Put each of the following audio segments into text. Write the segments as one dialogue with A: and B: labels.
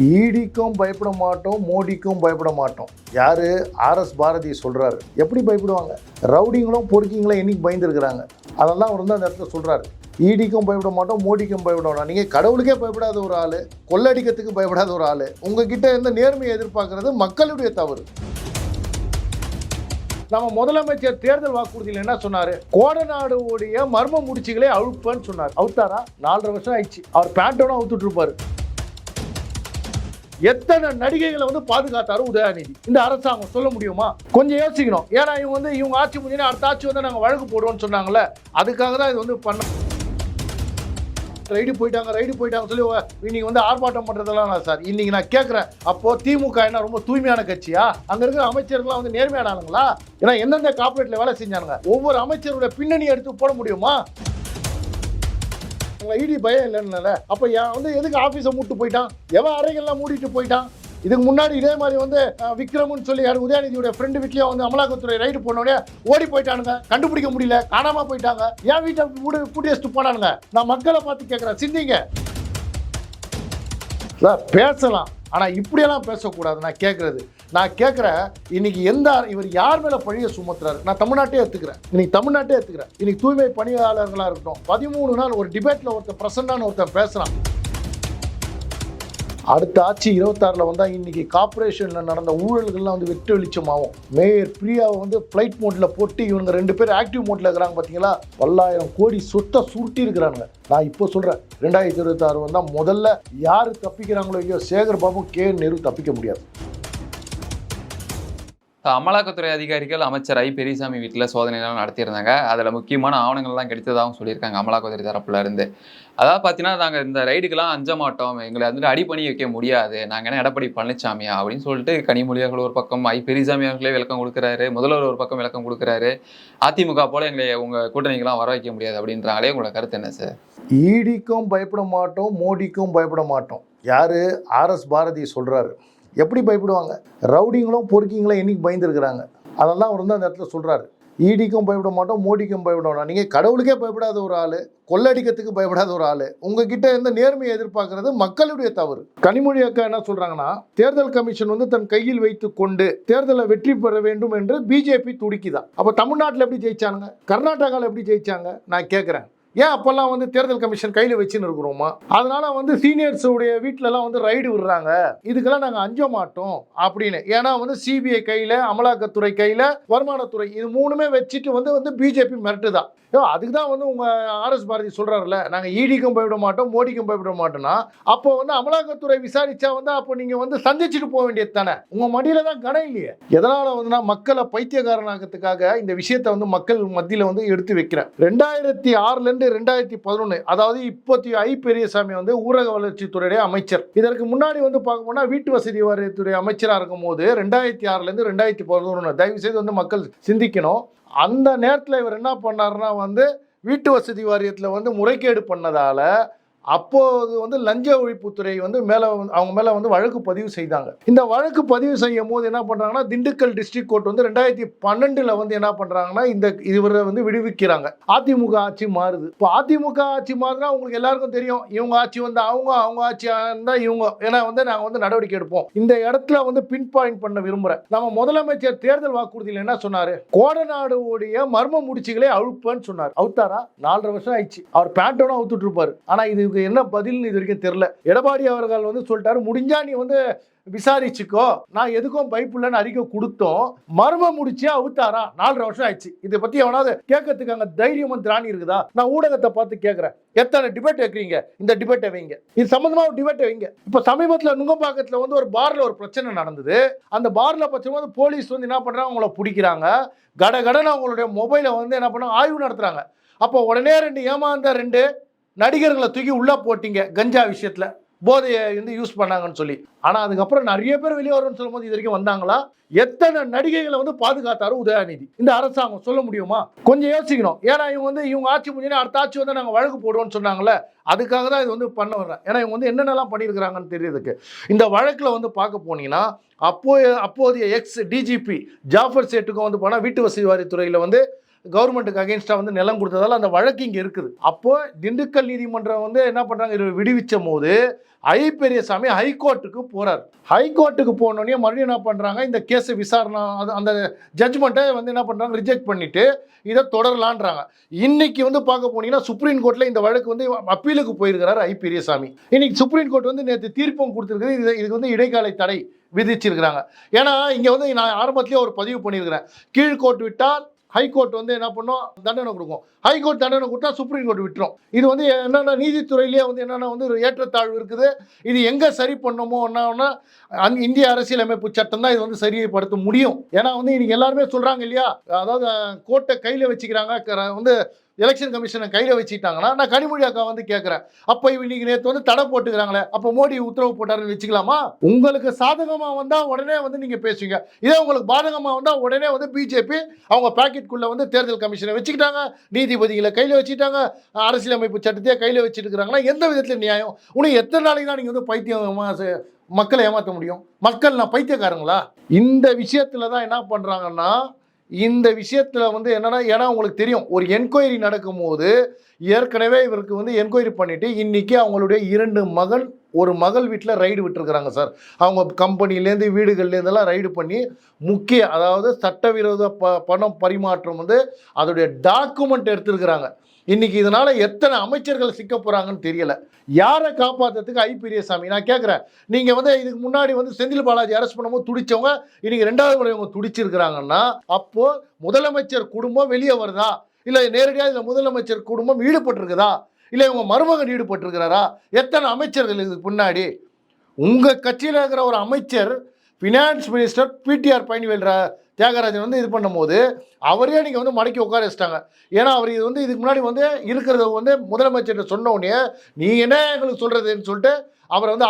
A: ஈடிக்கும் பயப்பட மாட்டோம் மோடிக்கும் பயப்பட மாட்டோம். யாரு? ஆர்எஸ் பாரதி சொல்றாரு. எப்படி பயப்படுவாங்க? ரவுடிங்களும் பொறுக்கிங்களும் என்னைக்கு பயந்துருக்கிறாங்க? அதெல்லாம் அவர் வந்து அந்த இடத்துல சொல்றாரு. ஈடிக்கும் பயப்பட மாட்டோம் மோடிக்கும் பயப்பட மாட்டோம். நீங்கள் கடவுளுக்கே பயப்படாத ஒரு ஆள் கொள்ளடிக்கிறதுக்கு பயப்படாத ஒரு ஆள் உங்ககிட்ட இருந்த நேர்மையை எதிர்பார்க்கறது மக்களுடைய தவறு. நம்ம முதலமைச்சர் தேர்தல் வாக்குறுதியில் என்ன சொன்னாரு? கோடநாடுடைய மர்ம முடிச்சுகளே அழுப்பேன்னு சொன்னார். அவுத்தாரா நாலரை வருஷம் ஆயிடுச்சு. அவர் பேண்டோட அவுத்துட்டு இருப்பாரு. எத்தனை நடிகைகளை வந்து பாதுகாத்தாரு உதயாநிதி? இந்த அரசாங்கம் சொல்ல முடியுமா? கொஞ்சம் யோசிக்கணும். ஏன்னா இவங்க வந்து இவங்க ஆட்சி முடிஞ்சா அடுத்த ஆட்சி வந்து நாங்கள் வழக்கு போடுவோம்னு சொன்னாங்கல்ல அதுக்காக தான் இது வந்து பண்ண ரைடு போயிட்டாங்க ரைடு போயிட்டாங்க சொல்லி ஓ, இன்னைக்கு வந்து ஆர்ப்பாட்டம் பண்றதெல்லாம் நான் சார். இன்னைக்கு நான் கேட்குறேன் அப்போ திமுக என்ன ரொம்ப தூய்மையான கட்சியா? அங்க இருக்கிற அமைச்சர்கள்லாம் வந்து நேர்மையான ஆளுங்களா ஏன்னா எந்தெந்த கார்ப்பரேட்ல வேலை செஞ்சானுங்க? ஒவ்வொரு அமைச்சரோட பின்னணி எடுத்து போட முடியுமா? ஐடி பயம் இல்லைன்னு அப்போ ஏன் வந்து எதுக்கு ஆஃபீஸை மூட்டு போயிட்டான்? எவன் அறைகள்லாம் மூடிட்டு போயிட்டான்? இதுக்கு முன்னாடி இதே மாதிரி வந்து விக்ரம்னு சொல்லி யார் உதயநிதியோட ஃப்ரெண்டு வீட்லயே வந்து அமலாக்கத்துறை ரைடு போனோடனே ஓடி போயிட்டானுங்க. கண்டுபிடிக்க முடியல. காணாம போயிட்டாங்க. ஏன் வீட்டை மூடி பூட்டி வச்சுட்டு போனானுங்க. நான் மக்களை பார்த்து கேட்குறேன் சிந்திங்க. சார் பேசலாம். ஆனால் இப்படியெல்லாம் பேசக்கூடாது. நான் கேட்குறது நான் கேட்குறேன் இன்னைக்கு எந்த இவர் யார் மேலே பழிய சுமத்துறாரு? நான் தமிழ்நாட்டே எடுத்துக்கிறேன். இன்னைக்கு தமிழ்நாட்டே எடுத்துக்கிறேன். இன்னைக்கு தூய்மை பணியாளர்களாக இருக்கட்டும் பதிமூணு நாள் ஒரு டிபேட்டில் ஒருத்தன் பிரசண்டான ஒருத்தன் பேசுகிறான் அடுத்த ஆட்சி இருபத்தாறில் வந்தால் இன்னைக்கு கார்பரேஷனில் நடந்த ஊழல்கள்லாம் வந்து வெட்டு வெளிச்சமாகும். மேயர் பிரியாவை வந்து ஃப்ளைட் மோட்டில் போட்டு இவங்க ரெண்டு பேர் ஆக்டிவ் மோட்டில் இருக்கிறாங்க பார்த்தீங்களா பல்லாயிரம் கோடி சொத்தை சுருட்டி இருக்கிறாங்க நான் இப்போ சொல்கிறேன் ரெண்டாயிரத்தி இருபத்தாறு வந்தால் முதல்ல யார் தப்பிக்கிறாங்களோ ஐயோ சேகர் பாபு கே. நேரு தப்பிக்க முடியாது.
B: அமலாக்கத்துறை அதிகாரிகள் அமைச்சர் ஐ. பெரியசாமி வீட்டில் சோதனைலாம் நடத்தியிருந்தாங்க. அதில் முக்கியமான ஆவணங்கள்லாம் கிடைத்ததாகவும் சொல்லியிருக்காங்க அமலாக்கத்துறை தரப்புல இருந்து. அதாவது பார்த்தீங்கன்னா நாங்கள் இந்த ரைடுக்கெல்லாம் அஞ்ச மாட்டோம் எங்களை வந்துட்டு அடி பண்ணி வைக்க முடியாது. நாங்கள் என்ன எடப்பாடி பழனிசாமியா அப்படின்னு சொல்லிட்டு கனிமொழியர்கள் ஒரு பக்கம் ஐ. பெரியசாமி அவர்களே விளக்கம் கொடுக்குறாரு. முதல்வர் ஒரு பக்கம் விளக்கம் கொடுக்குறாரு. அதிமுக போல எங்களை உங்கள் கூட்டணிக்கெல்லாம் வர வைக்க முடியாது அப்படின்றாங்களே உங்களோட கருத்து என்ன சார்?
A: ஈடிக்கும் பயப்பட மாட்டோம் மோடிக்கும் பயப்பட மாட்டோம். யார்? ஆர்எஸ் பாரதி சொல்கிறாரு எப்படி பயப்படுவாங்க? ரவுடிங்களும் பொறுக்கிங்களும் என்றைக்கு பயந்துருக்கிறாங்க? அதெல்லாம் அவர் வந்து அந்த இடத்துல சொல்கிறாரு ஈடிக்கும் பயப்பட மாட்டோம் மோடிக்கும் பயப்பட மாட்டோம். நீங்கள் கடவுளுக்கே பயப்படாத ஒரு ஆள் கொள்ளடிக்கிறதுக்கு பயப்படாத ஒரு ஆள் உங்ககிட்ட இருந்த நேர்மையை எதிர்பார்க்கறது மக்களுடைய தவறு. கனிமொழி அக்கா என்ன சொல்கிறாங்கன்னா தேர்தல் கமிஷன் வந்து தன் கையில் வைத்து கொண்டு தேர்தலை வெற்றி பெற வேண்டும் என்று பிஜேபி துடிக்குதான் அப்போ தமிழ்நாட்டில் எப்படி ஜெயிச்சாங்க கர்நாடகாவில் எப்படி ஜெயிச்சாங்க? நான் கேட்குறேன் ஏன் அப்போல்லாம் வந்து தேர்தல் கமிஷன் கையில் வச்சுன்னு இருக்கிறோமா? அதனால வந்து சீனியர்ஸுடைய வீட்டிலலாம் வந்து ரைடு விடுறாங்க. இதுக்கெல்லாம் நாங்கள் அஞ்ச மாட்டோம் அப்படின்னு. ஏன்னா வந்து சிபிஐ கையில் அமலாக்கத்துறை கையில் வருமானத்துறை இது மூணுமே வச்சுட்டு வந்து வந்து பிஜேபி மிரட்டுதான் ஏ, அதுக்கு தான் வந்து உங்கள் ஆர்எஸ் பாரதி சொல்கிறாருல நாங்கள் ஈடிக்கும் போய்விட மாட்டோம் மோடிக்கும் போய்விட மாட்டோம்னா அப்போ வந்து அமலாக்கத்துறை விசாரிச்சா வந்து அப்போ நீங்கள் வந்து சந்திச்சுட்டு போக வேண்டியது தானே. உங்கள் மடியில் தான் கணம் இல்லையே. எதனால் வந்துன்னா மக்களை பைத்தியக்காரனாக்கிறதுக்காக இந்த விஷயத்தை வந்து மக்கள் மத்தியில் வந்து எடுத்து வைக்கிறேன். ரெண்டாயிரத்தி ஆறுலேருந்து ரெண்டாயிரத்தி பதினொன்று அதாவது இப்போத்தி ஐ பெரியசாமி வந்து ஊரக வளர்ச்சித்துறையுடைய அமைச்சர். இதற்கு முன்னாடி வந்து பார்க்க போனால் வீட்டு வசதி வாரியத்துறை அமைச்சராக இருக்கும் போது ரெண்டாயிரத்தி ஆறுலேருந்து ரெண்டாயிரத்தி பதினொன்று தயவு செய்து வந்து மக்கள் சிந்திக்கணும். அந்த நேரத்தில் இவர் என்ன பண்ணாருன்னா வந்து வீட்டு வசதி வாரியத்தில் வந்து முறைகேடு பண்ணதால் அப்போது வந்து லஞ்ச ஒழிப்புத்துறை வந்து மேலே அவங்க மேலே வந்து வழக்கு பதிவு செய்தாங்க. இந்த வழக்கு பதிவு செய்யும் போது என்ன பண்ணுறாங்கன்னா திண்டுக்கல் டிஸ்ட்ரிக்ட் கோர்ட் வந்து ரெண்டாயிரத்தி பன்னெண்டில் வந்து என்ன பண்ணுறாங்கன்னா இந்த இவரை வந்து விடுவிக்கிறாங்க. அதிமுக ஆட்சி மாறுது. இப்போ அதிமுக ஆட்சி மாறுனா உங்களுக்கு எல்லாருக்கும் தெரியும். இவங்க ஆட்சி வந்து அவங்க அவங்க ஆட்சி இருந்தால் இவங்க ஏன்னா வந்து நாங்கள் வந்து நடவடிக்கை எடுப்போம். இந்த இடத்துல வந்து பின் பாயிண்ட் பண்ண விரும்புகிறேன் நம்ம முதலமைச்சர் தேர்தல் வாக்குறுதியில் என்ன சொன்னார்? கோடநாடுடைய மர்ம முடிச்சுகளை அழுப்பேன்னு சொன்னார். அவுத்தாரா? நாலரை வருஷம் ஆயிடுச்சு. அவர் பேண்டோனும் அவுத்துட்டு இருப்பார். ஆனால் இதுக்கு என்ன பதில்னு இது வரைக்கும் தெரில எடப்பாடி அவர்கள் வந்து சொல்லிட்டாரு முடிஞ்சா நீ வந்து விசாரிச்சுக்கோ. நான் எதுக்கும் பைப்புலன்னு அறிக்கை கொடுத்தோம். மர்ம முடிச்சே அவுத்தாரா? நாலரை வருஷம் ஆயிடுச்சு. இதை பத்தி எவனாவது கேட்கறதுக்கு அங்க தைரியமும் திராணி இருக்குதா? நான் ஊடகத்தை பார்த்து கேட்கறேன். எத்தனை டிபேட் வைக்கிறீங்க? இந்த டிபேட்டை வைங்க. இது சம்பந்தமா ஒரு டிபேட்டை வைங்க. இப்ப சமீபத்தில் நுங்கம்பாக்கத்துல வந்து ஒரு பார்ல ஒரு பிரச்சனை நடந்தது. அந்த பார்ல பட்சம் போலீஸ் வந்து என்ன பண்றாங்க? அவங்கள பிடிக்கிறாங்க. கட கடன்னு அவங்களுடைய மொபைலை வந்து என்ன பண்ணாங்க ஆய்வு நடத்துறாங்க. அப்போ உடனே ரெண்டு ஏமாந்த ரெண்டு நடிகர்களை தூக்கி உள்ளே போட்டிங்க கஞ்சா விஷயத்தில். போதையை வந்து யூஸ் பண்ணாங்கன்னு சொல்லி. ஆனால் அதுக்கப்புறம் நிறைய பேர் வெளியே வரும்னு சொல்லும்போது இது வரைக்கும் வந்தாங்களா? எத்தனை நடிகைகளை வந்து பாதுகாத்தாரு உதயாநிதி? இந்த அரசாங்கம் சொல்ல முடியுமா? கொஞ்சம் யோசிக்கணும். ஏன்னா இவங்க வந்து இவங்க ஆட்சி முடிஞ்சா அடுத்த ஆட்சி வந்து நாங்கள் வழக்கு போடுவோம்னு சொன்னாங்களே அதுக்காக தான் இது வந்து பண்ண வர்றேன். ஏன்னா இவங்க வந்து என்னென்னலாம் பண்ணியிருக்கிறாங்கன்னு தெரியுதுக்கு இந்த வழக்கில் வந்து பார்க்க போனீங்கன்னா அப்போ அப்போதைய எக்ஸ் டிஜிபி ஜாஃபர் சேட்டுக்கும் வந்து போனால் வீட்டு வசதி வாரியத்துறையில் வந்து கவர்மெண்ட்டுக்கு அகேன்ஸ்டாக வந்து நிலம் கொடுத்ததால அந்த வழக்கு இங்கே இருக்குது. அப்போது திண்டுக்கல் நீதிமன்றம் வந்து என்ன பண்ணுறாங்க விடுவிச்ச போது ஐ பெரியசாமி ஹைகோர்ட்டுக்கு போகிறார் ஹைகோர்ட்டுக்கு போனோடனே மறுபடியும் என்ன பண்ணுறாங்க இந்த கேஸை விசாரணை அது- அந்த ஜட்ஜ்மெண்ட்டை வந்து என்ன பண்ணுறாங்க ரிஜெக்ட் பண்ணிவிட்டு இதை தொடரலான்றாங்க. இன்னைக்கு வந்து பார்க்க போனீங்கன்னா சுப்ரீம் கோர்ட்டில் இந்த வழக்கு வந்து அப்பீலுக்கு போயிருக்கிறார் ஐ பெரியசாமி. இன்னைக்கு சுப்ரீம் கோர்ட் வந்து நேற்று தீர்ப்பும் கொடுத்துருக்குது. இது இதுக்கு வந்து இடைக்கால தடை விதிச்சிருக்கிறாங்க. ஏன்னா இங்கே வந்து நான் ஆரம்பத்திலேயே ஒரு பதிவு பண்ணியிருக்கிறேன். கீழ்கோர்ட் விட்டால் ஹைகோர்ட் வந்து என்ன பண்ணும்? தண்டனை கொடுக்கும். ஹைகோர்ட் தண்டனை கொடுத்தா சுப்ரீம் கோர்ட் விட்டுரும். இது வந்து என்னென்ன நீதித்துறையிலேயே வந்து என்னென்ன வந்து ஒரு ஏற்றத்தாழ்வு இருக்குது. இது எங்கே சரி பண்ணணுமோ என்னன்னா அந் இந்திய அரசியலமைப்பு சட்டம் தான் இது வந்து சரிப்படுத்த முடியும். ஏன்னா வந்து இன்னைக்கு எல்லாருமே சொல்கிறாங்க இல்லையா? அதாவது கோர்ட்டை கையில் வச்சுக்கிறாங்க. க- வந்து எலெக்ஷன் கமிஷனை கையில் வச்சுட்டாங்கன்னா நான் கனிமொழி அக்கா வந்து கேட்குறேன் அப்போ இன்னைக்கு நேற்று வந்து தடை போட்டுக்கிறாங்களே அப்போ மோடி உத்தரவு போட்டாருன்னு வச்சுக்கலாமா? உங்களுக்கு சாதகமாக வந்தால் உடனே வந்து நீங்கள் பேசுவீங்க. இதே உங்களுக்கு பாதகமாக வந்தால் உடனே வந்து பிஜேபி அவங்க பேக்கெட்குள்ளே வந்து தேர்தல் கமிஷனை வச்சுக்கிட்டாங்க. நீதிபதிகளை கையில் வச்சுக்கிட்டாங்க. அரசியலமைப்பு சட்டத்தையே கையில் வச்சுட்டுருக்கிறாங்கன்னா எந்த விதத்தில் நியாயம்? இன்னும் எத்தனை நாளைக்கு தான் நீங்கள் வந்து பைத்தியமாக மக்களை ஏமாற்ற முடியும்? மக்கள் நான் பைத்தியக்காரங்களா? இந்த விஷயத்தில் தான் என்ன பண்ணுறாங்கன்னா இந்த விஷயத்தில் வந்து என்னென்னா ஏன்னா உங்களுக்கு தெரியும் ஒரு என்கொயரி நடக்கும்போது ஏற்கனவே இவருக்கு வந்து என்கொயரி பண்ணிவிட்டு இன்றைக்கி அவங்களுடைய இரண்டு மகன் ஒரு மகள் வீட்டில் ரைடு விட்டுருக்குறாங்க சார். அவங்க கம்பெனிலேருந்து வீடுகள்லேருந்தெல்லாம் ரைடு பண்ணி முக்கிய அதாவது சட்டவிரோத ப பணம் பரிமாற்றம் வந்து அதோடைய டாக்குமெண்ட் எடுத்துருக்குறாங்க. இன்னைக்கு இதனால எத்தனை அமைச்சர்கள் சிக்க போறாங்கன்னு தெரியல. யாரை காப்பாற்றுறதுக்கு ஐ. பெரியசாமி? நான் கேட்குறேன் நீங்க வந்து இதுக்கு முன்னாடி வந்து செந்தில் பாலாஜி அரெஸ்ட் பண்ணும்போது துடிச்சவங்க இன்னைக்கு ரெண்டாவது முறை இவங்க துடிச்சிருக்கிறாங்கன்னா அப்போ முதலமைச்சர் குடும்பம் வெளியே வருதா? இல்லை நேரடியாக இதில் முதலமைச்சர் குடும்பம் ஈடுபட்டிருக்குதா? இல்லை இவங்க மருமகன் ஈடுபட்டிருக்கிறாரா? எத்தனை அமைச்சர்கள் இதுக்கு முன்னாடி உங்கள் கட்சியில் இருக்கிற ஒரு அமைச்சர் finance minister PTR Palanivel Thiagarajan வந்து இது பண்ணும்போது அவரே நீங்கள் வந்து மடக்கி உட்கார வச்சிட்டாங்க. ஏன்னா அவர் இது வந்து இதுக்கு முன்னாடி வந்து இருக்கிறத வந்து முதலமைச்சர்கிட்ட சொன்ன உடனே நீ என்ன எங்களுக்கு சொல்கிறதுன்னு சொல்லிட்டு அவரை வந்து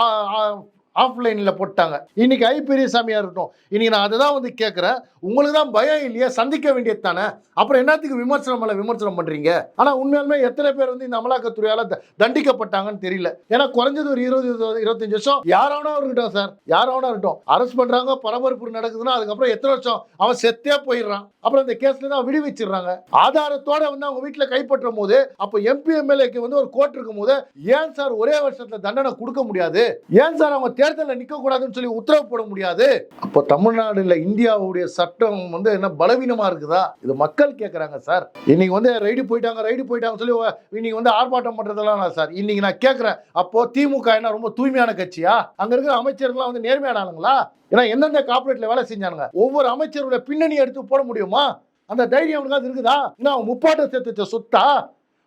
A: ஆஃப்லைனில் போட்டாங்க. இன்னைக்கு ஐ பெரியசாமியாக இருக்கட்டும். இன்னைக்கு நான் அதை தான் வந்து கேட்குறேன். உங்களுக்கு தான் பயம் இல்லையா? சந்திக்க வேண்டியது தானே? அப்புறம் என்னத்துக்கு விமர்சனம் மேலே விமர்சனம் பண்ணுறீங்க ஆனால் உண்மையாலுமே எத்தனை பேர் வந்து இந்த அமலாக்கத்துறையால் த- தண்டிக்கப்பட்டாங்கன்னு தெரியல. ஏன்னா குறைஞ்சது ஒரு இருபது இருபது, இருபத்தஞ்சு வருஷம் யாராவனா இருக்கட்டும் சார். யாராவனா இருக்கட்டும். அரெஸ்ட் பண்ணுறாங்க பரபரப்பு நடக்குதுன்னா அதுக்கப்புறம் எத்தனை வருஷம்? அவன் செத்தே போயிடுறான். அப்புறம் இந்த கேஸ்ல தான் விடுவிச்சிடுறாங்க. ஆதாரத்தோட வந்து அவங்க வீட்டில் கைப்பற்றும் போது அப்போ எம்பி எம்எல்ஏக்கு வந்து ஒரு கோர்ட் இருக்கும் போது ஏன் சார் ஒரே வருஷத்தில் தண்டனை கொடுக்க முடியாது? ஏன் சார் அவங்க தேர்தலில் நிற்கக்கூடாதுன்னு சொல்லி உத்தரவு போட முடியாது. அப்போ தமிழ்நாடுல இந்தியாவுடைய சட்டம் வந்து என்ன பலவீனமாக இருக்குதா? இது மக்கள் கேட்குறாங்க சார். இன்னைக்கு வந்து ரைடு போயிட்டாங்க ரைடு போயிட்டாங்க சொல்லி இன்னைக்கு வந்து ஆர்ப்பாட்டம் பண்ணுறதெல்லாம் நான் சார். இன்னைக்கு நான் கேட்குறேன் அப்போ திமுக என்ன ரொம்ப தூய்மையான கட்சியா? அங்கே இருக்கிற அமைச்சர்கள்லாம் வந்து நேர்மையான ஆளுங்களா ஏன்னா எந்தெந்த கார்ப்பரேட்ல வேலை செஞ்சானுங்க? ஒவ்வொரு அமைச்சருடைய பின்னணி எடுத்து போட முடியுமா? அந்த தைரியம் அவனுக்கு இருக்குதா? ஏன்னா அவன் முப்பாட்டை சேர்த்து சொத்தா?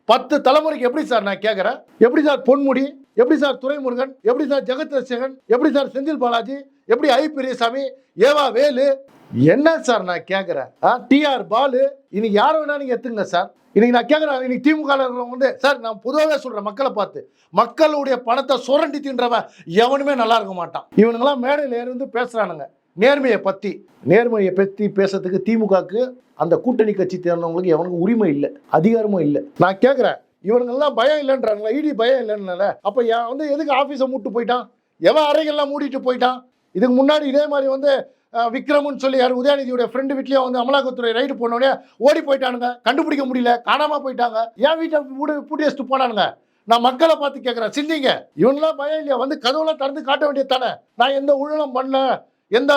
A: பத்து தலைமுறைக்கு எப்படி சார் நான் கேட்குறேன் எப்படி சார் பொன்முடி? எப்படி சார் துரைமுருகன்? எப்படி சார் ஜெகத் ரசிகன் எப்படி சார் செந்தில் பாலாஜி? எப்படி ஐ பெரியசாமி? ஏவா வேலு? என்ன சார் நான் கேட்குறேன் டிஆர் பாலு. இன்னைக்கு யார் வேணா நீங்க எத்துங்க சார். இன்னைக்கு நான் கேட்குறேன் இன்னைக்கு திமுக இருக்கிறவங்க வந்து சார் நான் பொதுவாகவே சொல்கிறேன் மக்களை பார்த்து. மக்களுடைய பணத்தை சுரண்டி தின்றவன் எவனுமே நல்லா இருக்க மாட்டான். இவனுங்களாம் மேடையில் இருந்து பேசுகிறானுங்க நேர்மையை பற்றி நேர்மையை பற்றி பேசுறதுக்கு திமுகக்கு அந்த கூட்டணி கட்சி தேர்ந்தவங்களுக்கு எவனுக்கு உரிமை இல்லை அதிகாரமும் இல்லை. நான் கேட்குறேன் இவனுங்கெல்லாம் பயம் இல்லைன்றாங்களா இடி பயம் இல்லைன்னால அப்போ என் வந்து எதுக்கு ஆஃபீஸை மூட்டு போயிட்டான்? எவன் அறைகள்லாம் மூடிட்டு போயிட்டான்? இதுக்கு முன்னாடி இதே மாதிரி வந்து விக்ரம்னு சொல்லி யார் உதயநிதியோட ஃப்ரெண்டு வீட்லயும் வந்து அமலாக்கத்துறை ரைடு போனோடனே ஓடி போயிட்டானுங்க. கண்டுபிடிக்க முடியல காணாமல் போயிட்டாங்க. என் வீட்டை மூடி பூட்டி வச்சுட்டு போனானுங்க. நான் மக்களை பார்த்து கேட்குறேன் சிந்திங்க. இவங்களாம் பயம் இல்லையா? வந்து கதவுலாம் திறந்து காட்ட வேண்டியது தானே? நான் எந்த ஊழலும் பண்ணல எந்த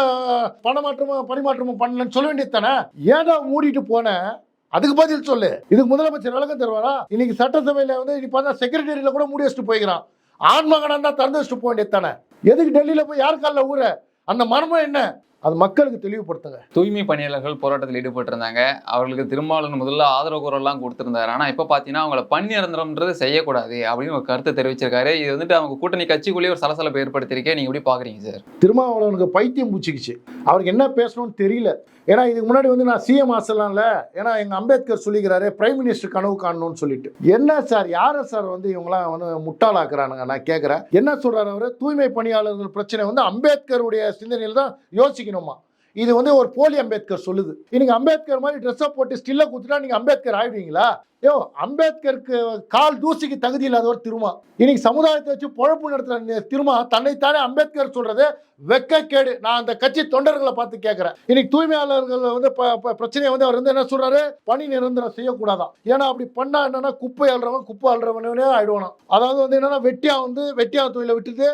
A: பணமாற்றமும் பரிமாற்றமும் பண்ணலன்னு சொல்ல வேண்டியது தானே? ஏன்டா மூடிட்டு போனேன் அதுக்கு பதில் சொல்லு. இதுக்கு முதலமைச்சர் விளக்கம் தருவாரா? இன்னைக்கு சட்டசபையில வந்து இன்னைக்கு பார்த்தா செக்ரட்டரியில கூட மூடி வச்சுட்டு போய்க்கிறான். ஆண்மகனா தான் திறந்து வச்சுட்டு போக வேண்டியது தானே. எதுக்கு டெல்லியில போய் யார் காலில் ஊற? அந்த மர்மம் என்ன? அது மக்களுக்கு தெளிவுபடுத்துங்க.
B: தூய்மை பணியாளர்கள் போராட்டத்தில் ஈடுபட்டிருந்தாங்க அவர்களுக்கு திருமாவளவன் முதல்ல ஆதரவு குரல்லாம் கொடுத்திருந்தாரு. ஆனா இப்ப பாத்தீங்கன்னா அவங்கள பணி நிரந்தரம்ன்றது செய்யக்கூடாது அப்படின்னு ஒரு கருத்தை தெரிவிச்சிருக்காரு. இது வந்துட்டு அவங்க கூட்டணி கட்சிக்குள்ளேயே ஒரு சலசலப்பை ஏற்படுத்தியிருக்கே. நீங்க எப்படி பாக்குறீங்க சார்?
A: திருமாவளவனுக்கு பைத்தியம் பூச்சிக்கிச்சு அவருக்கு என்ன பேசணும்னு தெரியல. ஏன்னா இதுக்கு முன்னாடி வந்து நான் சிஎம் ஆசலாம்ல ஏன்னா எங்கள் அம்பேத்கர் சொல்லிக்கிறாரு பிரைம் மினிஸ்டர் கனவு காணணும்னு சொல்லிட்டு. என்ன சார் யாரை சார் வந்து இவங்களாம் வந்து முட்டாளாக்குறானுங்க? நான் கேட்குறேன் என்ன சொல்றாரு அவர்? தூய்மை பணியாளர்கள் பிரச்சனை வந்து அம்பேத்கருடைய சிந்தனையில் தான் யோசிக்கணுமா? இது வந்து ஒரு போலி அம்பேத்கர் சொல்லுது. இன்னைக்கு அம்பேத்கர் மாதிரி ட்ரெஸ்ஸை போட்டு ஸ்டில்ல குத்துட்டா நீங்க அம்பேத்கர் ஆயிடுவீங்களா? யோ அம்பேத்கருக்கு கால் தூசிக்கு தகுதி இல்லாதவர் திருமா. இன்னைக்கு சமுதாயத்தை வச்சு பொழப்பு நடத்துற திருமா தன்னைத்தானே அம்பேத்கர் சொல்றது வெக்கக்கேடு நான் அந்த கட்சி தொண்டர்களை பார்த்து கேட்கிறேன் இன்னைக்கு தூய்மையாளர்கள் வந்து ப- பிரச்சனையை வந்து அவர் வந்து என்ன சொல்றாரு? பணி நிரந்தரம் செய்யக்கூடாதான். ஏன்னா அப்படி பண்ணா என்னன்னா குப்பை அல்றவன் குப்பை அல்றவனே ஆயிடுவானா அதாவது வந்து என்னன்னா வெட்டியா வந்து வெட்டியா தொழில விட்டுட்டு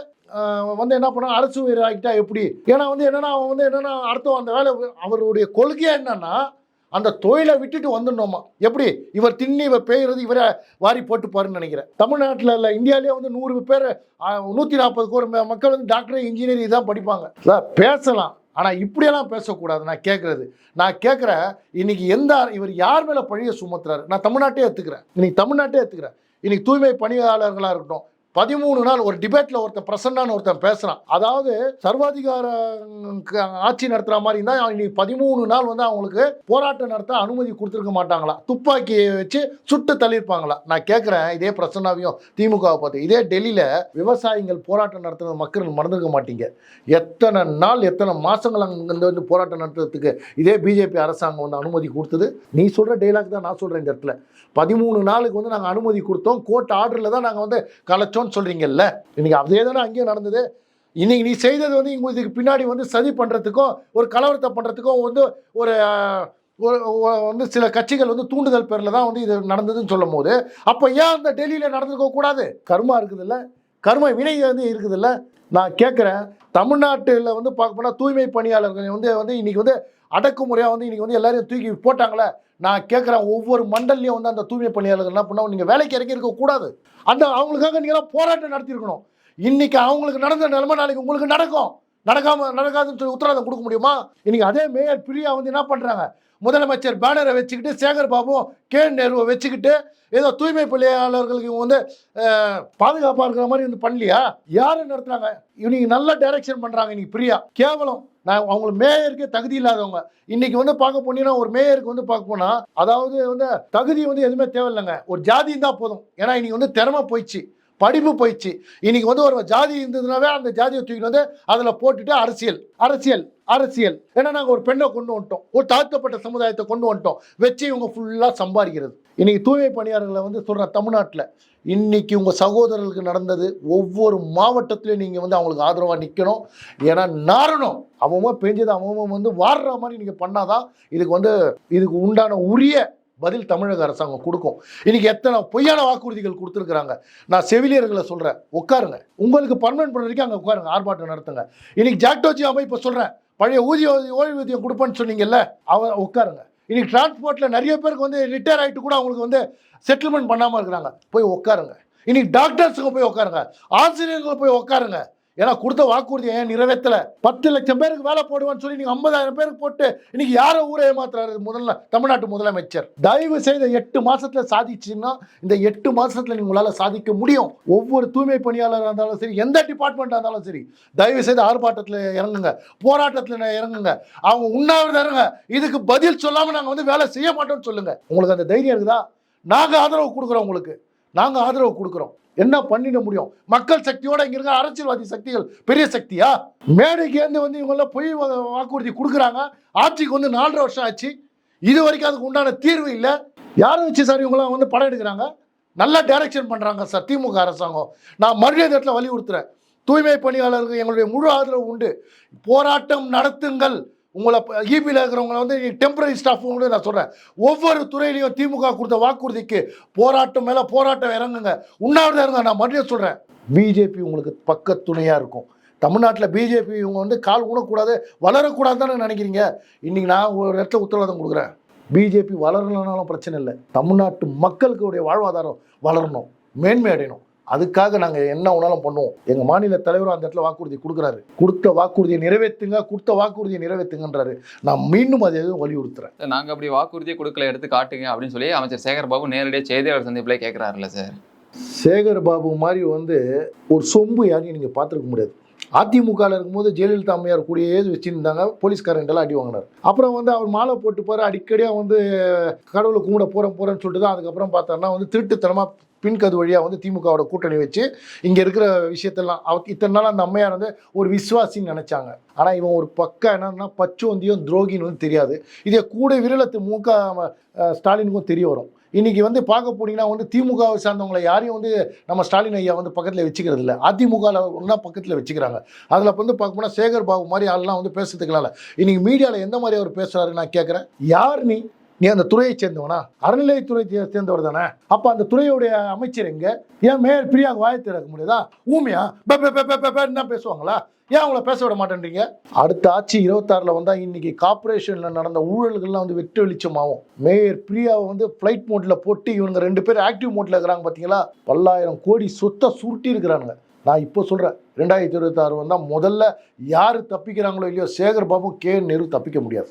A: வந்து என்ன பண்ணா அரசு உயிர் ஆகிட்டா எப்படி? ஏன்னா வந்து என்னன்னா அவன் வந்து என்னன்னா அடுத்த அந்த வேலை அவருடைய கொள்கையா என்னன்னா அந்த தொழிலை விட்டுட்டு வந்துடணுமா? எப்படி? இவர் திண்ணி இவர் பெய்யறது இவரை வாரி போட்டு பாருன்னு நினைக்கிறேன். தமிழ்நாட்டில் இல்லை இந்தியாவிலேயே வந்து நூறு பேர் நூற்றி நாற்பது கோடி மக்கள் வந்து டாக்டர் இன்ஜினியர் தான் படிப்பாங்க. சார் பேசலாம். ஆனால் இப்படியெல்லாம் பேசக்கூடாது நான் கேட்குறது நான் கேட்குறேன் இன்னைக்கு எந்த இவர் யார் மேலே பழிய சுமத்துறாரு? நான் தமிழ்நாட்டே எடுத்துக்கிறேன் இன்னைக்கு தமிழ்நாட்டே எடுத்துக்கிறேன் இன்னைக்கு தூய்மை பணியாளர்களாக இருக்கட்டும் பதிமூணு நாள் ஒரு டிபேட்ல ஒருத்தன் பிரசன்னான்னு ஒருத்தன் பேசுறான். அதாவது சர்வாதிகார ஆட்சி நடத்துற மாதிரி இருந்தா இன்னைக்கு பதிமூணு நாள் வந்து அவங்களுக்கு போராட்டம் நடத்த அனுமதி கொடுத்துருக்க மாட்டாங்களா? துப்பாக்கியை வச்சு சுட்டு தள்ளியிருப்பாங்களா? நான் கேட்குறேன் இதே பிரசன்னாவையும் திமுகவை பார்த்து. இதே டெல்லியில விவசாயிகள் போராட்டம் நடத்துறது மக்கள் மறந்துருக்க மாட்டீங்க. எத்தனை நாள் எத்தனை மாசங்கள் அங்கே வந்து போராட்டம் நடத்துறதுக்கு இதே பிஜேபி அரசாங்கம் வந்து அனுமதி கொடுத்தது? நீ சொல்ற டெய்லாக் தான் நான் சொல்றேன் இந்த இடத்துல. பதிமூணு நாளுக்கு வந்து நாங்கள் அனுமதி கொடுத்தோம். கோர்ட் ஆர்டரில் தான் நாங்கள் வந்து வேணாம்னு சொல்கிறீங்கல்ல இன்னைக்கு அதே தானே அங்கேயும் நடந்தது. இன்னைக்கு நீ செய்தது வந்து இங்கே இதுக்கு பின்னாடி வந்து சதி பண்ணுறதுக்கும் ஒரு கலவரத்தை பண்ணுறதுக்கும் வந்து ஒரு வந்து சில கட்சிகள் வந்து தூண்டுதல் பேரில் தான் வந்து இது நடந்ததுன்னு சொல்லும் போது அப்போ ஏன் அந்த டெல்லியில் நடந்துக்க கூடாது? கர்மா இருக்குதுல்ல? கர்ம வினை வந்து இருக்குதுல்ல? நான் கேட்குறேன் தமிழ்நாட்டில் வந்து பார்க்க போனால் தூய்மை பணியாளர்கள் வந்து வந்து இன்றைக்கி வந்து அடக்குமுறையாக வந்து இன்றைக்கி வந்து எல்லாரையும் தூக்கி போட்டாங்களே நான் கேட்குறேன் ஒவ்வொரு மண்டல்லையும் வந்து அந்த தூய்மை பணியாளர்கள் என்ன பண்ணால் நீங்கள் வேலைக்கு இறக்கி இருக்கக்கூடாது. அந்த அவங்களுக்காக நீங்களாம் போராட்டம் நடத்தியிருக்கணும். இன்றைக்கி அவங்களுக்கு நடந்த நிலைமை நாளைக்கு உங்களுக்கு நடக்கும். நடக்காமல் நடக்காதுன்னு சொல்லி உத்தரவாதம் கொடுக்க முடியுமா? இன்றைக்கி அதே மேயர் பிரியா வந்து என்ன பண்ணுறாங்க முதலமைச்சர் பேனரை வச்சுக்கிட்டு சேகர் பாபு கே நேருவை வச்சுக்கிட்டு ஏதோ தூய்மை பணியாளர்களுக்கு இவங்க வந்து பாதுகாப்பாக இருக்கிற மாதிரி வந்து பண்ணலையா? யாரும் நடத்துறாங்க? இவங்க நல்ல டைரக்ஷன் பண்ணுறாங்க இன்னைக்கு பிரியா. கேவலம். நான் அவங்க மேயருக்கு தகுதி இல்லாதவங்க. இன்னைக்கு வந்து பார்க்க போனீங்கன்னா ஒரு மேயருக்கு வந்து பார்க்க போனால் அதாவது வந்து தகுதி வந்து எதுவுமே தேவையில்லைங்க. ஒரு ஜாதி இருந்தால் போதும். ஏன்னா இன்னைக்கு வந்து திறமை போயிடுச்சு. படிப்பு போயிடுச்சு. இன்னைக்கு வந்து ஒரு ஜாதி இருந்ததுனாவே அந்த ஜாதியை தூக்கிட்டு வந்து அதில் போட்டுட்டு அரசியல் அரசியல் அரசியல். ஏன்னா நாங்கள் ஒரு பெண்ணை கொண்டு வந்துட்டோம். ஒரு தாழ்த்தப்பட்ட சமுதாயத்தை கொண்டு வந்துட்டோம். வச்சு இவங்க ஃபுல்லாக சம்பாதிக்கிறது. இன்னைக்கு தூய்மை பணியாளர்களை வந்து சொல்கிற தமிழ்நாட்டில். இன்னைக்கு உங்கள் சகோதரர்களுக்கு நடந்தது ஒவ்வொரு மாவட்டத்திலையும் நீங்கள் வந்து அவங்களுக்கு ஆதரவாக நிற்கணும் ஏன்னா நாரணும். அவன் பெஞ்சது அவன் வந்து வாடுற மாதிரி நீங்கள் பண்ணாதான் இதுக்கு வந்து இதுக்கு உண்டான உரிய பதில் தமிழக அரசாங்கம் கொடுக்கும். இன்னைக்கு எத்தனை பொய்யான வாக்குறுதிகள் கொடுத்துருக்குறாங்க. நான் செவிலியர்களை சொல்கிறேன் உட்காருங்க. உங்களுக்கு பர்மனன்ட் பண்ண வரைக்கும் அங்கே உட்காருங்க. ஆர்ப்பாட்டம் நடத்துங்க. இன்னைக்கு ஜாக்டோஜி அமைப்பு சொல்கிறேன் பழைய ஊதிய ஓய்வூதியம் கொடுப்பேன்னு சொன்னீங்கல்ல அவ உட்காருங்க. இன்னைக்கு டிரான்ஸ்போர்ட்டில் நிறைய பேருக்கு வந்து ரிட்டையர் ஆகிட்டு கூட அவங்களுக்கு வந்து செட்டில்மெண்ட் பண்ணாமல் இருக்கிறாங்க. போய் உட்காருங்க. இன்னைக்கு டாக்டர்ஸுங்க போய் உட்காருங்க. ஆசிரியர்கள் போய் உட்காருங்க. ஏன்னா கொடுத்த வாக்குறுதியை ஏன் நிறைவேற்றல? பத்து லட்சம் பேருக்கு வேலை போடுவான்னு சொல்லி நீங்க ஐம்பதாயிரம் பேருக்கு போட்டு இன்னைக்கு யாரோ ஊரை ஏமாத்துறாரு? முதல்ல தமிழ்நாட்டு முதலமைச்சர். தயவு செய்த எட்டு மாசத்துல சாதிச்சுன்னா இந்த எட்டு மாசத்துல நீங்க உங்களால சாதிக்க முடியும். ஒவ்வொரு தூய்மை பணியாளராக இருந்தாலும் சரி எந்த டிபார்ட்மெண்ட்டாக இருந்தாலும் சரி தயவு செய்து ஆர்ப்பாட்டத்தில் இறங்குங்க. போராட்டத்தில் இறங்குங்க. அவங்க உண்ணாவிரதம் இறங்க இதுக்கு பதில் சொல்லாம நாங்க வந்து வேலை செய்ய மாட்டோம்னு சொல்லுங்க. உங்களுக்கு அந்த தைரியம் இருக்குதா? நாங்க ஆதரவு கொடுக்குறோம் உங்களுக்கு. நாங்க ஆதரவு கொடுக்குறோம். என்ன பண்ணிட முடியும்? மக்கள் சக்தியோட இங்க இருக்க அரசியல்வாதி சக்திகள் பெரிய சக்தியா? மேடைக்கு ஏந்து வந்து இவங்க பொய் வாக்குறுதி கொடுக்குறாங்க. ஆட்சிக்கு வந்து நாலரை வருஷம் ஆச்சு. இது வரைக்கும் அதுக்கு உண்டான தீர்வு இல்லை. யாரை வச்சு சார் இவங்களாம் வந்து படம் எடுக்கிறாங்க? நல்லா டைரக்ஷன் பண்றாங்க சார் திமுக அரசாங்கம். நான் மறுபடியும் இடத்துல வலியுறுத்துறேன். தூய்மை பணியாளர்கள் எங்களுடைய முழு ஆதரவு உண்டு. போராட்டம் நடத்துங்கள். உங்களை ஈபியில் இருக்கிறவங்களை வந்து டெம்பரரி ஸ்டாஃப்னு நான் சொல்கிறேன் ஒவ்வொரு துறையிலையும் திமுக கொடுத்த வாக்குறுதிக்கு போராட்டம் மேலே போராட்டம் இறங்குங்க. உண்ணாவிரதம் இருங்க நான் மறுபடியும் சொல்கிறேன் பிஜேபி உங்களுக்கு பக்க துணையாக இருக்கும். தமிழ்நாட்டில் பிஜேபி இவங்க வந்து கால் ஊனக்கூடாது வளரக்கூடாது தானே நினைக்கிறீங்க? இன்றைக்கி நான் ஒரு இடத்துல உத்தரவாதம் கொடுக்குறேன். பிஜேபி வளரலனாலும் பிரச்சனை இல்லை. தமிழ்நாட்டு மக்களுக்கு வாழ்வாதாரம் வளரணும் மேன்மை அடையணும். அதுக்காக நாங்கள் என்ன வேணாலும் பண்ணுவோம். எங்கள் மாநில தலைவரும் அந்த இடத்துல வாக்குறுதி கொடுக்குறாரு. கொடுத்த வாக்குறுதியை நிறைவேற்றுங்க கொடுத்த வாக்குறுதியை நிறைவேற்றுங்கன்றாரு. நான் மீண்டும் அதை எதுவும் வலியுறுத்துறேன்.
B: நாங்க அப்படி வாக்குறுதியை கொடுக்கல எடுத்து காட்டுங்க அப்படின்னு சொல்லி அமைச்சர் சேகர் பாபு நேரடியாக செய்தியாளர் சந்திப்பிலே கேட்கிறாருல்ல சார்.
A: சேகர் பாபு மாதிரி வந்து ஒரு சொம்பு யாரையும் நீங்கள் பார்த்துருக்க முடியாது. அதிமுகவில் இருக்கும்போது ஜெயலலிதா அம்மையார் கூடயே வச்சுருந்தாங்க. போலீஸ்காரங்கிட்டலாம் அடி வாங்கினார். அப்புறம் வந்து அவர் மாலை போட்டு அடிக்கடியாக வந்து கடவுளை கும்பிட போகிறேன் போகிறேன்னு சொல்லிட்டு தான் அதுக்கப்புறம் பார்த்தோன்னா வந்து திருட்டுத்தனமாக பின்கது வழியாக வந்து திமுகவோட கூட்டணி வச்சு இங்கே இருக்கிற விஷயத்தெல்லாம் அவ இத்தனை நாள் அந்த அம்மையார் வந்து ஒரு விசுவாசின்னு நினச்சாங்க. ஆனால் இவன் ஒரு பக்கம் என்னன்னா பச்சுவந்தியும் துரோகின்னு வந்து தெரியாது. இதே கூட விரலத்து முக ஸ்டாலினுக்கும் தெரிய வரும். இன்னைக்கு வந்து பார்க்க போனீங்கன்னா வந்து திமுகவை சார்ந்தவங்களை யாரையும் வந்து நம்ம ஸ்டாலின் ஐயா வந்து பக்கத்தில் வச்சுக்கிறது இல்லை. அதிமுகவில் ஒன்றா பக்கத்தில் வச்சுக்கிறாங்க. அதில் வந்து பார்க்க போனால் சேகர் பாபு மாதிரி ஆள்லாம் வந்து பேசுறதுக்குலாம் இல்லை இன்னைக்கு மீடியாவில் எந்த மாதிரி அவர் பேசுகிறாரு நான் கேட்குறேன் யார் நீ? நீ அந்த துறையை சேர்ந்தவனா? அறநிலையத்துறை சேர்ந்தவர் தானே? அப்போ அந்த துறையுடைய அமைச்சர் எங்க? ஏன் மேயர் பிரியாங்க வாய் திறக்க முடியாதா? ஊமையா? என்ன பேசுவாங்களா? ஏன் அவங்கள பேச விட மாட்டேன்றீங்க? அடுத்த ஆட்சி இருபத்தாறுல வந்தா இன்னைக்கு கார்பரேஷன்ல நடந்த ஊழல்கள்லாம் வந்து வெட்டு வெளிச்சமாகும். மேயர் பிரியாவை வந்து ஃப்ளைட் மோட்ல போட்டு இவங்க ரெண்டு பேரும் ஆக்டிவ் மோட்ல இருக்கிறாங்க பாத்தீங்களா? பல்லாயிரம் கோடி சொத்தை சுருட்டி இருக்கிறானுங்க. நான் இப்போ சொல்கிறேன் ரெண்டாயிரத்தி இருபத்தாறு வந்தால் முதல்ல யார் தப்பிக்கிறாங்களோ இல்லையோ சேகர் பாபு கே. நேரு தப்பிக்க முடியாது.